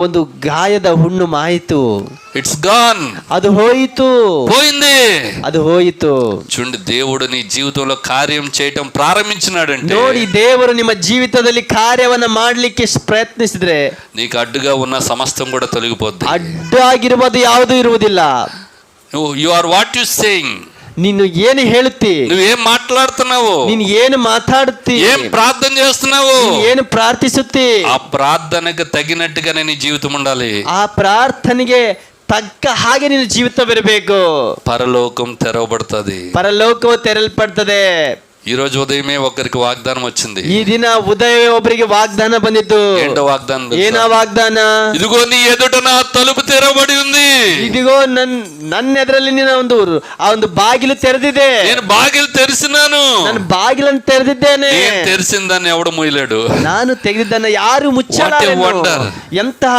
ಒಂದು ಗಾಯದ ಹುಣ್ಣು ಮಾಯಿತು ఇట్స్ గాన్ ಅದು ಹೋಯಿತು పోయింది ಅದು ಹೋಯಿತು చూడండి దేవుడు నీ జీవితంలో కార్యం చేయటం ప్రారంభించినాడంటే ನೋಡಿ ದೇವರು ನಿಮ್ಮ ಜೀವಿತದಲ್ಲಿ ಕಾರ್ಯವನ್ನ ಮಾಡ್ಲಿಕ್ಕೆ ಸ್- ಪ್ರಯತ್ನಿಸಿದ್ರೆ నీకు అడ్డుగా ఉన్న సమస్తం కూడా తొలగిపోద్ది ಅಡ್ಡಾಗಿರುವುದು ಯಾವುದೂ ಇರುವುದಿಲ್ಲ నువ్వు you are what you saying ನೀನು ಏನು ಹೇಳುತ್ತಿ నువ్వేం మాట్లాడుతున్నావు ನೀನು ಏನು ಮಾತಾಡುತ್ತಿ ఏం ప్రార్థన చేస్తున్నావు ನೀನು ಏನು ಪ್ರಾರ್ಥಿಸುತ್ತಿ ఆ ప్రార్థనకు తగినట్టుగానే నీ జీవితం ఉండాలి ಆ ಪ್ರಾರ್ಥನೆಗೆ ತಕ್ಕ ಹಾಗೆ ನಿನ್ನ ಜೀವಿತವಿರಬೇಕು పరలోకం తెరవబడుతుంది ಪರಲೋಕವು ತೆರಲ್ಪಡ್ತದೆ ఈ రోజు ఉదయమే ఒకరికి వాగ్దానం వచ్చింది ಈ ದಿನ ಉದಯ ಒಬ್ಬರಿಗೆ ವಾಗ್ದಾನ ಬಂದಿತ್ತು ఏంటో వాగ్దానం ಏನ తెలుసా? ವಾಗ್ದಾನ ఇదిగో నీ ఎదుట నా తలుపు తెరవబడి ఉంది ಇದಿಗೋ ನನ್ ನನ್ನ ಎದುರಲ್ಲಿ ನಿನ್ನ ಒಂದು ಆ ಒಂದು ಬಾಗಿಲು ತೆರೆದಿದೆ నేను బాగిలు తెరిసినాను ನಾನು ಬಾಗಿಲನ್ನು ತೆರೆದಿದ್ದೇನೆ నేను తెరిసిందని ఎవడు మూయలేడు ನಾನು ತೆಗೆದಿದ್ದನ್ನ ಯಾರು What a ಮುಚ್ಚಲಾರೆನು wonder. ಎಂತಹ